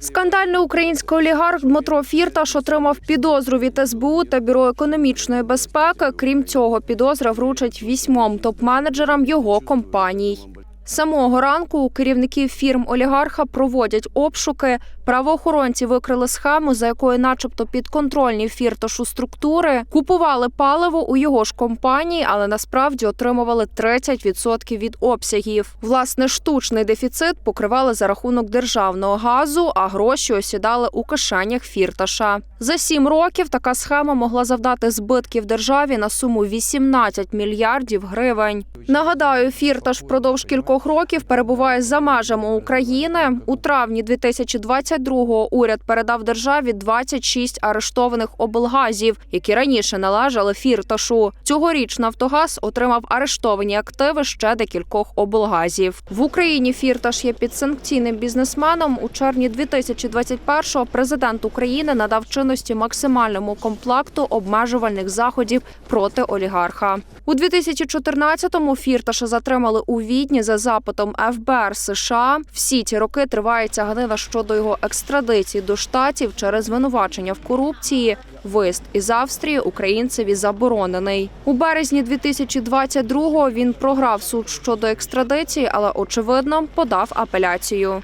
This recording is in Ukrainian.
Скандальний український олігарх Дмитро Фірташ отримав підозру від СБУ та бюро економічної безпеки. Крім цього, підозра вручать вісьмом топ-менеджерам його компаній. Самого ранку керівників фірм олігарха проводять обшуки. Правоохоронці викрили схему, за якою, начебто, підконтрольні фірташу структури купували паливо у його ж компанії, але насправді отримували 30% від обсягів. Власне, штучний дефіцит покривали за рахунок державного газу, а гроші осідали у кишенях фірташа. За сім років така схема могла завдати збитків державі на суму 18 мільярдів гривень. Нагадаю, фірташ впродовж кількох років перебуває за межами України. У травні 2022-го уряд передав державі 26 арештованих облгазів, які раніше належали фірташу. Цьогоріч Нафтогаз отримав арештовані активи ще декількох облгазів. В Україні фірташ є підсанкційним бізнесменом. У червні 2021-го президент України надав чинності максимальному комплекту обмежувальних заходів проти олігарха. У 2014-му фірташа затримали у Відні за запитом ФБР США. Всі ці роки триває тяганина щодо його екстрадиції до штатів через звинувачення в корупції. Вист із Австрії українцеві заборонений. У березні 2022-го він програв суд щодо екстрадиції, але очевидно подав апеляцію.